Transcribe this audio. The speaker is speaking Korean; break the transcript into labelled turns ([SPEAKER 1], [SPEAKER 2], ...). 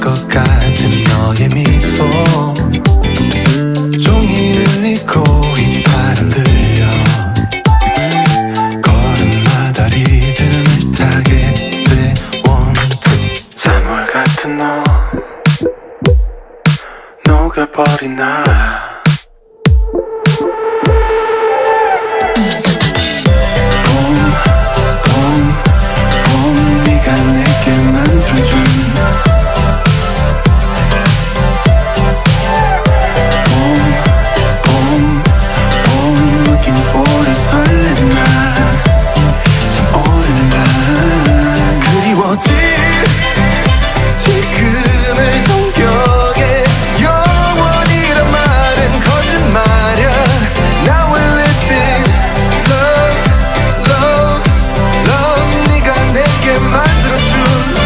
[SPEAKER 1] 것 같은 너의 미소. 종이 울리고 휘파람 들려. 걸음마다 리듬을 타게 돼. 원투. 사물 같은 너. 녹아버린 나. 봄, 봄, 봄 네가 내게 만